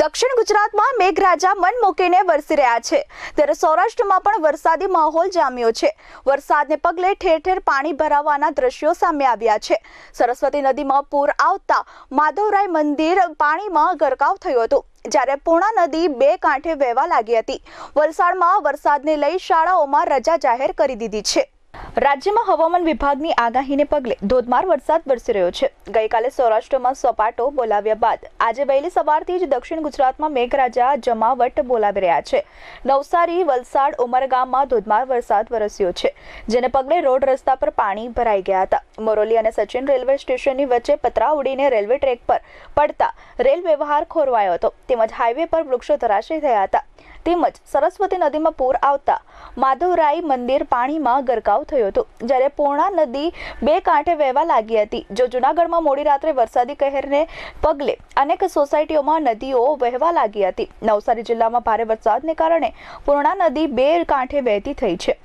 દક્ષિણ ગુજરાતમાં મેઘરાજા મન મૂકીને વરસી રહ્યા છે. ત્યારે સૌરાષ્ટ્રમાં પણ વરસાદી માહોલ જામ્યો છે. વરસાદને પગલે ઠેર ઠેર પાણી ભરાવાના દ્રશ્યો સામે આવ્યા છે. સરસ્વતી નદીમાં પૂર આવતા માધવરાય મંદિર પાણીમાં ગરકાવ થયું હતું. જ્યારે પૂર્ણા નદી બે કાંઠે વહેવા લાગી હતી. વલસાડમાં વરસાદને લઈ શાળાઓમાં રજા જાહેર કરી દીધી છે. રાજ્યમાં હવામાન વિભાગની આગાહીને પગલે ધોધમાર વરસાદ વરસી રહ્યો છે. ગઈકાલે સૌરાષ્ટ્રમાં સપાટો બોલાવ્યા બાદ આજે વહેલી સવારથી જ દક્ષિણ ગુજરાતમાં મેઘરાજા, જમાવટ બોલાવી રહ્યા છે. નવસારી, વલસાડ, ઉમરગામમાં ધોધમાર વરસાદ વરસ્યો છે, જેને પગલે રોડ રસ્તા પર પાણી ભરાઈ ગયા હતા. મોરોલી અને સચિન રેલવે સ્ટેશનની વચ્ચે પતરા ઉડીને રેલવે ટ્રેક પર પડતા રેલ વ્યવહાર ખોરવાયો હતો. તેમજ હાઈવે પર વૃક્ષો ધરાશય થયા હતા. તેમજ સરસ્વતી નદીમાં પૂર આવતા માધવરાય મંદિર પાણીમાં ગરકાવ થયો હતો. જ્યારે પૂર્ણા નદી બે કાંઠે વહેવા લાગી હતી. જો જૂનાગઢમાં મોડી રાત્રે વરસાદી કહેરને પગલે અનેક સોસાયટીઓમાં નદીઓ વહેવા લાગી હતી. નવસારી જિલ્લામાં ભારે વરસાદને કારણે પૂર્ણા નદી બે કાંઠે વહેતી થઈ છે.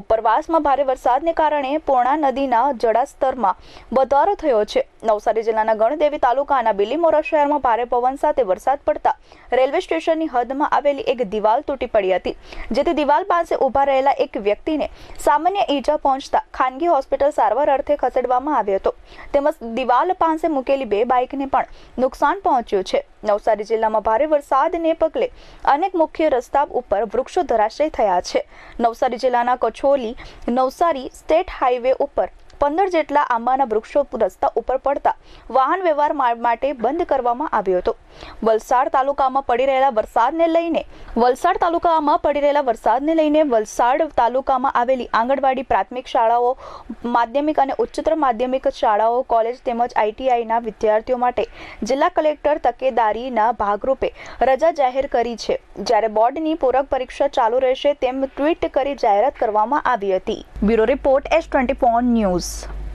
ઉપરવાસમાં ભારે વરસાદને કારણે પૂર્ણા નદીના જળાસ્તરમાં વધારો થયો છે. નવસારી જિલ્લાના ગણદેવી તાલુકાના બિલીમોરા શહેરમાં ભારે પવન સાથે વરસાદ પડતા રેલવે સ્ટેશનની હદમાં આવેલી એક દિવાલ તૂટી પડી હતી, જેથી દિવાલ પાસે ઊભા રહેલા એક વ્યક્તિને સામાન્ય ઈજા પહોંચતા ખાનગી હોસ્પિટલ સારવાર અર્થે ખસેડવામાં આવ્યો હતો. તેમજ દિવાલ પાસે મૂકેલી બે બાઇકને પણ નુકસાન પહોંચ્યું છે. નવસારી જિલ્લામાં ભારે વરસાદને પગલે અનેક મુખ્ય રસ્તા ઉપર વૃક્ષો ધરાશય થયા છે. નવસારી જિલ્લાના કચોલી નવસારી સ્ટેટ હાઈવે ઉપર પંદર જેટલા આંબાના વૃક્ષો રસ્તા ઉપર પડતા વાહન વ્યવહાર માટે બંધ કરવામાં આવ્યો હતો. વલસાડ તાલુકામાં પડી રહેલા વરસાદને લઈને વલસાડ તાલુકામાં પડી રહેલા વરસાદને લઈને વલસાડ તાલુકામાં આવેલી આંગણવાડી પ્રાથમિક શાળાઓ, માધ્યમિક અને ઉચ્ચતર માધ્યમિક શાળાઓ, કોલેજ તેમજ આઈટીઆઈના વિદ્યાર્થીઓ માટે જિલ્લા કલેક્ટર તકેદારીના ભાગરૂપે રજા જાહેર કરી છે. જ્યારે બોર્ડની પૂરક પરીક્ષા ચાલુ રહેશે તેમ ટ્વીટ કરી જાહેરાત કરવામાં આવી હતી. Bureau report S twenty news.